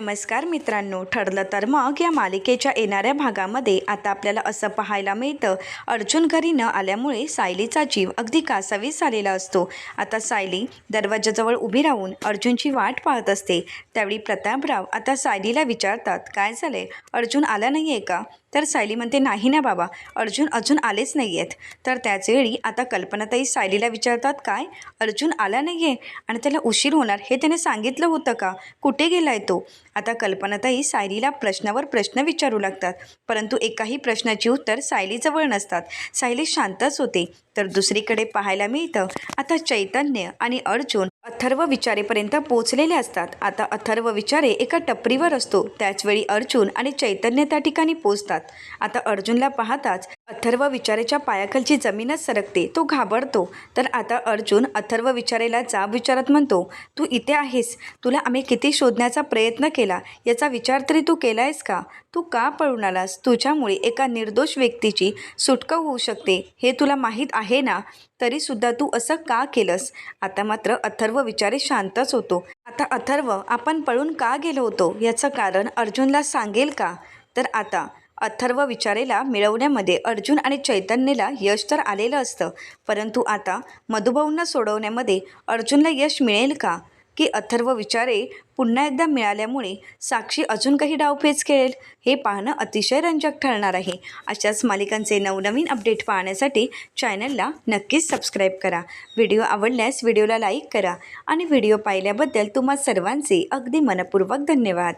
नमस्कार मित्रांनो ठरलं तर मग या मालिकेच्या येणाऱ्या भागामध्ये आता आपल्याला असं पाहायला मिळतं. अर्जुन घरी न आल्यामुळे सायलीचा जीव अगदी कासावीस झालेला असतो. आता सायली दरवाजाजवळ उभी राहून अर्जुनची वाट पाहत असते. त्यावेळी प्रतापराव आता सायलीला विचारतात काय झालंय? अर्जुन आला नाही आहे का? तर सायली म्हणते नाही ना बाबा अर्जुन अजून आलेच नाही आहेत तर त्याचवेळी आता कल्पनाताई सायलीला विचारतात काय? अर्जुन आला नाही आहे आणि त्याला उशीर होणार हे त्याने सांगितलं होतं का? कुठे गेला आहे तो? आता कल्पनाताई सायलीला प्रश्नावर प्रश्न विचारू लागतात. परंतु एकाही प्रश्नाची उत्तर सायलीजवळ नसतात. सायली शांतच होते. तर दुसरीकडे पाहायला मिळतं आता चैतन्य आणि अर्जुन अथर्व विचारेपर्यंत पोचलेले असतात. आता अथर्व विचारे एका टपरीवर असतो. त्याचवेळी अर्जुन आणि चैतन्य त्या ठिकाणी पोचतात आता अर्जुनला पाहताच अथर्व विचारेच्या पायाखालची जमीनच सरकते तो घाबरतो. तर आता अर्जुन अथर्व विचारेला जाब विचारत म्हणतो तू इथे आहेस? तुला आम्ही किती शोधण्याचा प्रयत्न केला? याचा विचार तरी तू केला आहेस का? तू का पळून आलास? तुझ्यामुळे एका निर्दोष व्यक्तीची सुटका होऊ शकते. हे तुला माहीत आहे ना? तरीसुद्धा तू असं का केलंस? आता मात्र अथर्व विचारे शांतच होतो. आता अथर्व आपण पळून का गेलो होतो? याचं कारण अर्जुनला सांगेल का? तर आता अथर्व विचारेला मिळवण्यामध्ये अर्जुन आणि चैतन्यला यश तर आलेलं असतं परंतु आता मधुभाऊंना सोडवण्यामध्ये अर्जुनला यश मिळेल का? की अथर्व विचारे पुन्हा एकदा मिळाल्यामुळे साक्षी अजून काही डावपेच खेळेल? हे पाहणं अतिशय रंजक ठरणार आहे. अशाच मालिकांचे नवनवीन अपडेट पाहण्यासाठी चॅनलला नक्कीच सबस्क्राईब करा. व्हिडिओ आवडल्यास व्हिडिओला लाईक करा आणि व्हिडिओ पाहिल्याबद्दल तुम्हा सर्वांचे अगदी मनपूर्वक धन्यवाद.